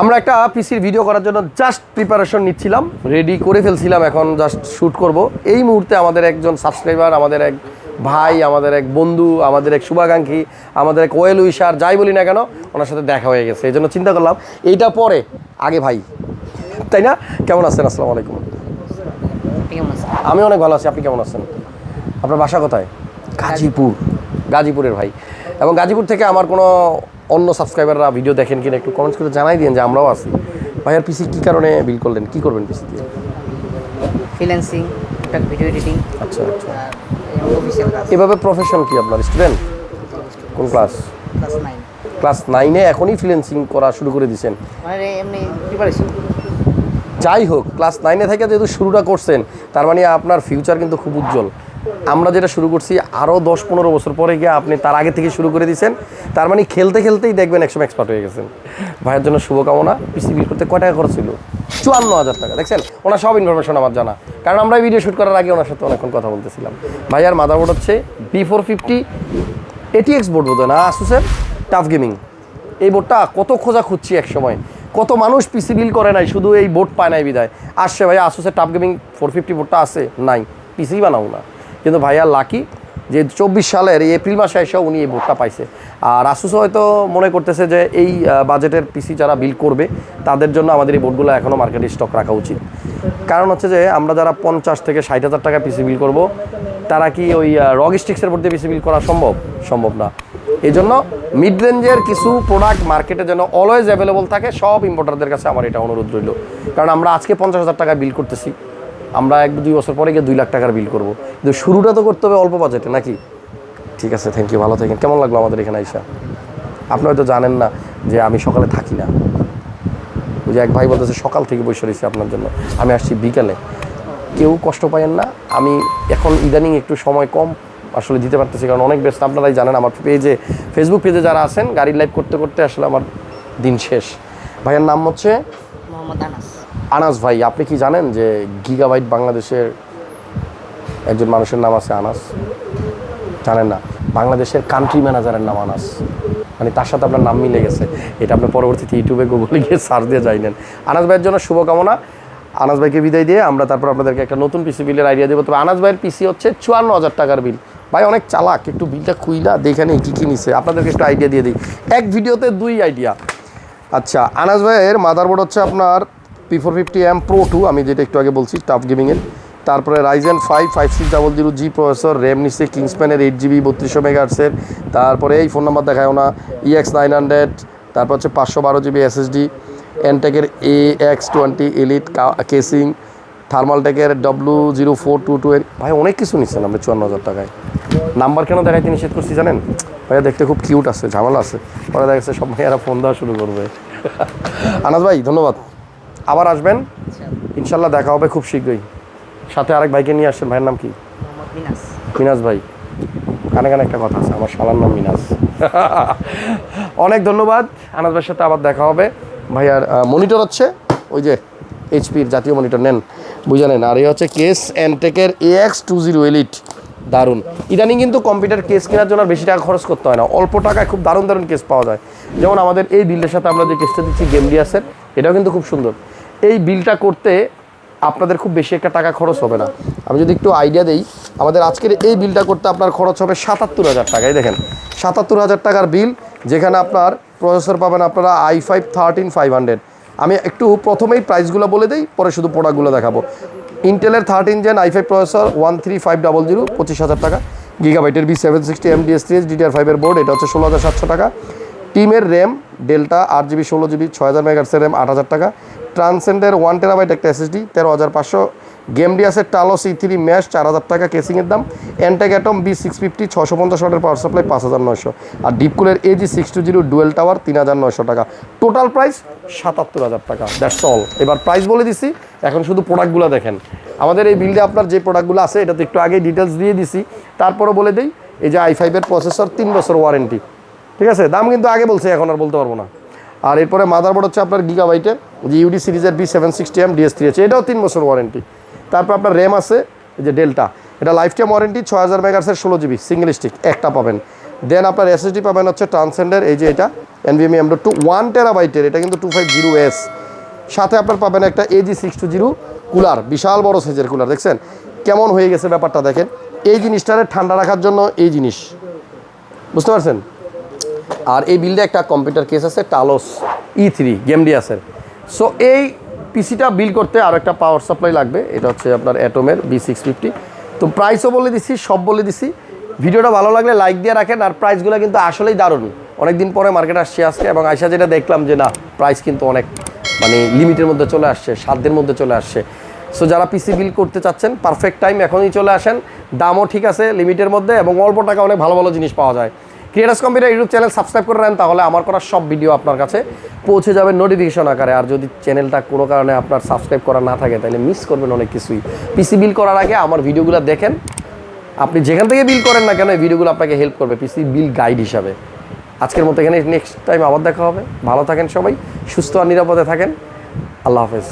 আমরা একটা পিসির ভিডিও করার জন্য জাস্ট প্রিপারেশন নিচ্ছিলাম রেডি করে ফেলছিলাম এখন জাস্ট শ্যুট করব। এই মুহূর্তে আমাদের একজন সাবস্ক্রাইবার আমাদের এক ভাই আমাদের এক বন্ধু আমাদের এক শুভাকাঙ্ক্ষী আমাদের এক ওয়েল উইশার যাই বলি না কেন ওনার সাথে দেখা হয়ে গেছে এই জন্য চিন্তা করলাম এইটা পরে আগে ভাই। তাই না? কেমন আছেন? আসসালামু আলাইকুম। আমি অনেক ভালো আছি আপনি কেমন আছেন? আপনার বাসা কোথায়? গাজীপুর গাজীপুরের ভাই। এবং গাজীপুর থেকে আমার কোনো অন্য সাবস্ক্রাইবাররা ভিডিও দেখেন কিনা একটু কমেন্টস করে জানাই দিন যে আমরাও আছি। ভাইয়ার পিসি কী কারণে বিল করলেন? কী করবেন পিসি দিয়ে ফ্রিল্যান্সিং ভিডিও এডিটিং আচ্ছা আচ্ছা। এভাবে প্রফেশন কি আপনার স্টুডেন্ট কোন ক্লাস ক্লাস নাইন এখনই ফ্রিল্যান্সিং করা শুরু করে দিয়েছেন মানে যাই হোক ক্লাস নাইনে থেকে যেহেতু শুরুটা করছেন তার মানে আপনার ফিউচার কিন্তু খুব উজ্জ্বল। আমরা যেটা শুরু করছি আরও দশ পনেরো বছর পরে গিয়ে আপনি তার আগে থেকে শুরু করে দিয়েছেন। তার মানে খেলতে খেলতেই দেখবেন একসময় এক্সপার্ট হয়ে গেছেন। ভাইয়ের জন্য শুভকামনা। পিসি বিল করতে কয় টাকা খরচ ছিল চুয়ান্ন হাজার টাকা। দেখছেন? ওনার সব ইনফরমেশন আমার জানা। কারণ আমরা ভিডিও শ্যুট করার আগে ওনার সাথে অনেকক্ষণ কথা বলতেছিলাম। ভাইয়ার মাদারবোর্ড হচ্ছে B four fifty ATX board বোধ না? আসুসের টাফ গেমিং এই বোর্ডটা কত খোঁজা খুঁজছি এক সময় কত মানুষ পিসি বিল করে নাই, শুধু এই বোর্ড পায় নাই বিদায় আসছে ভাইয়া আসুসের টাফ গেমিং ফোর ফিফটি বোর্ডটা আছে? নাই। পিসি বানাও না। কিন্তু ভাইয়া লাকি যে চব্বিশ সালের এই এপ্রিল মাসে এসেও উনি এই ভোটটা পাইছে। আর আসুস হয়তো মনে করতেছে যে এই বাজেটের পিসি যারা বিল করবে, তাদের জন্য আমাদের এই বোর্ডগুলো এখনও মার্কেটে স্টক রাখা উচিত। কারণ হচ্ছে যে আমরা যারা পঞ্চাশ থেকে ষাট হাজার টাকা পিসি বিল করব, তারা কি ওই রগ স্টিক্সের বোর্ড দিয়ে পিসি বিল করা সম্ভব? সম্ভব না। এই জন্য মিড রেঞ্জের কিছু প্রোডাক্ট মার্কেটে যেন অলওয়েজ অ্যাভেলেবল থাকে, সব ইম্পোর্টারদের কাছে আমার এটা অনুরোধ রইল। কারণ আমরা আজকে পঞ্চাশ হাজার টাকা বিল করতেছি। আমরা এক দুই বছর পরে গিয়ে দুই লাখ টাকার বিল করব। কিন্তু শুরুটা তো করতে হবে অল্প বাজেটে নাকি? ঠিক আছে থ্যাংক ইউ ভালো থাকেন। কেমন লাগল আমাদের এখানে আইসা? আপনি হয়তো জানেন না যে আমি সকালে থাকি না। ওই যে এক ভাই বলতেছে, সকাল থেকে বসে রয়েছি আপনার জন্য। আমি আসছি বিকালে। কেউ কষ্ট পাইয়েন না। আমি এখন ইদানিং একটু সময় কম আসলে দিতে পারতেছি, কারণ অনেক ব্যস্ত। আপনারাই জানেন আমার পেজে ফেসবুক পেজে যারা আছেন, গাড়ির লাইভ করতে করতে আসলে আমার দিন শেষ। ভাইয়ের নাম হচ্ছে? মোহাম্মদ আনাস। আনাস ভাই, আপনি কি জানেন যে গিগাবাইট বাংলাদেশের একজন মানুষের নাম আছে আনাস? জানেন না। বাংলাদেশের কান্ট্রি ম্যানেজারের নাম আনাস। মানে তার সাথে আপনার নাম মিলে গেছে। এটা আপনি পরবর্তীতে ইউটিউবে গুগলে গিয়ে সার্চ দিয়ে যাইনেন। আনাস ভাইয়ের জন্য শুভকামনা। আনাস ভাইকে বিদায় দিয়ে আমরা তারপর আপনাদেরকে একটা নতুন পিসি বিলের আইডিয়া দেবো। তবে আনাস ভাইয়ের পিসি হচ্ছে চুয়ান্ন হাজার টাকার বিল ভাই, অনেক চালাক। একটু বিলটা খুইলা দেখে নেই কী কী নিছে। আপনাদেরকে একটু আইডিয়া দিয়ে দিই। এক ভিডিওতে দুই আইডিয়া আচ্ছা আনাস ভাইয়ের মাদারবোর্ড হচ্ছে আপনার P four fifty M pro two আমি যেটা একটু আগে বলছি টাফ গেমিংয়ের তারপরে Ryzen five five six double zero G processor RAM নিচ্ছে কিংসপ্যানের এইট জিবি বত্রিশশো মেগাহার্সের তারপরে এই ফোন নাম্বার দেখায় না ইএক্স নাইন হান্ড্রেড তারপর হচ্ছে পাঁচশো বারো GB SSD এনটেকের A X twenty elite casing থার্মালটেকের W zero four two two ভাই, অনেক কিছু নিচ্ছেন আপনি চুয়ান্ন হাজার টাকায়। নাম্বার কেন দেখাইতে নিষেধ করছি জানেন? ভাইয়া, দেখতে খুব কিউট আছে, ঝামেলা আছে। পরে দেখা যাচ্ছে সব ভাইয়ারা ফোন দেওয়া শুরু করবে। আনাজ ভাই, ধন্যবাদ। আবার আসবেন? ইনশাল্লাহ দেখা হবে খুব শীঘ্রই। সাথে আরেক ভাইকে নিয়ে আসছেন ভাইয়ের নাম কি? মিনাস। মিনাজ ভাই। কানে কানে একটা কথা আছে আমার শালার নাম মিনাজ অনেক ধন্যবাদ আনাজ ভাইয়ের সাথে আবার দেখা হবে। ভাইয়ার মনিটর হচ্ছে ওই যে এইচপির জাতীয় মনিটর নেন বুঝে নেন। আর এই হচ্ছে case অ্যান্টেকের A X two zero elite দারুণ। ইদানিং কিন্তু কম্পিউটার কেস কেনার জন্য বেশি টাকা খরচ করতে হয় না অল্প টাকায় খুব দারুণ দারুণ কেস পাওয়া যায়। যেমন আমাদের এই বিলের সাথে আমরা যে কেসটা দিচ্ছি গেম গেমডিয়াসের এটাও কিন্তু খুব সুন্দর। এই বিলটা করতে আপনাদের খুব বেশি একটা টাকা খরচ হবে না। আমি যদি একটু আইডিয়া দেই, আমাদের আজকের এই বিলটা করতে আপনার খরচ হবে সাতাত্তর হাজার টাকা। এই দেখেন, সাতাত্তর হাজার টাকার বিল, যেখানে আপনার প্রসেসর পাবেন আপনারা I five thirteen five hundred আমি একটু প্রথমেই প্রাইসগুলো বলে দিই, পরে শুধু প্রোডাক্টগুলো দেখাবো। ইন্টেলের thirteen gen I five processor one three five double zero পঁচিশ হাজার টাকা। গিগাবাইটের B seven sixty M DS three S DDR ফাইভের বোর্ড এটা হচ্ছে ষোলো হাজার সাতশো টাকা। টিমের র্যাম ডেল্টা আট জিবি ষোলো জিবি ছয় হাজার মেগাটসের র্যাম আট হাজার টাকা। ট্রান্সেন্ডের ওয়ান টেরাবাইট একটা এসএসডি তেরো হাজার পাঁচশো। গেম ডিয়াসের টালো সি থ্রি ম্যাশ চার হাজার টাকা কেসিংয়ের দাম। Antec atom B six fifty ছশো পঞ্চাশ ওয়াটের পাওয়ার সাপ্লাই পাঁচ হাজার নয়শো। আর ডিপকুলের AG six two zero dual tower তিন হাজার নয়শো টাকা। টোটাল প্রাইস সাতাত্তর হাজার টাকা দ্যাটস অল এবার প্রাইস বলে দিছি, এখন শুধু প্রোডাক্টগুলো দেখেন। আমাদের এই বিল্ডে আপনার যে প্রোডাক্টগুলো আছে এটা তো একটু আগে ডিটেলস দিয়ে দিছি। তারপরও বলে দিই, এই যে আই ফাইভের প্রসেসর তিন বছর ওয়ারেন্টি ঠিক আছে? দাম কিন্তু আগে বলছে, এখন আর বলতে পারব না। আর এরপরে মাদারবোর্ড হচ্ছে আপনার গিগাবাইটের যে ইউডি সিরিজের B seven sixty M DS three আছে, এটাও তিন বছর ওয়ারেন্টি তারপর আপনার র্যাম আছে যে ডেল্টা এটা লাইফ টাইম ওয়ারেন্টি ছয় হাজার মেগার্সের ষোলো জিবি সিঙ্গেল স্টিক একটা পাবেন। দেন আপনার এসএসডি পাবেন হচ্ছে ট্রান্সেন্ডের এই যে এটা এনভিএমই এম টু ওয়ান টেরাবাইটের এটা কিন্তু টু ফাইভ জিরো এস সাথে আপনার পাবেন একটা AG six two zero cooler বিশাল বড় সাইজের কুলার দেখছেন? কেমন হয়ে গেছে ব্যাপারটা দেখেন। এই জিনিসটারে ঠান্ডা রাখার জন্য এই জিনিস। বুঝতে পারছেন? আর এই বিল্ডে একটা কম্পিউটার কেস আছে টালোস ই থ্রি গেমডিয়াসের সো এই পিসিটা বিল করতে আরও একটা পাওয়ার সাপ্লাই লাগবে। এটা হচ্ছে আপনার অ্যাটোমের বি সিক্স ফিফটি তো প্রাইসও বলে দিছি, সব বলে দিছি। ভিডিওটা ভালো লাগলে লাইক দিয়ে রাখেন, আর প্রাইসগুলো কিন্তু আসলেই দারুণ। অনেকদিন পরে মার্কেট আসছে আজকে, এবং আইসা যেটা দেখলাম যে না প্রাইস কিন্তু অনেক মানে লিমিটের মধ্যে চলে আসছে, সাধ্যের মধ্যে চলে আসছে। সো যারা পিসি বিল করতে চাচ্ছেন পারফেক্ট টাইম এখনই চলে আসেন। দামও ঠিক আছে লিমিটের মধ্যে, এবং অল্প টাকা অনেক ভালো ভালো জিনিস পাওয়া যায়। Creators computer YouTube channel subscribe করে নেন তাহলে আমার করা সব ভিডিও আপনার কাছে পৌঁছে যাবে নোটিফিকেশন আকারে। আর যদি চ্যানেলটা কোনো কারণে আপনার সাবস্ক্রাইব করা না থাকে, তাহলে মিস করবেন অনেক কিছুই। পিসি বিল করার আগে আমার ভিডিওগুলো দেখেন। আপনি যেখান থেকে বিল করেন না কেন, এই ভিডিওগুলো আপনাকে হেল্প করবে পিসি বিল গাইড হিসাবে। আজকের মতো এখানে নেক্সট টাইম আবার দেখা হবে। ভালো থাকেন সবাই, সুস্থ আর নিরাপদে থাকেন। আল্লাহ হাফেজ।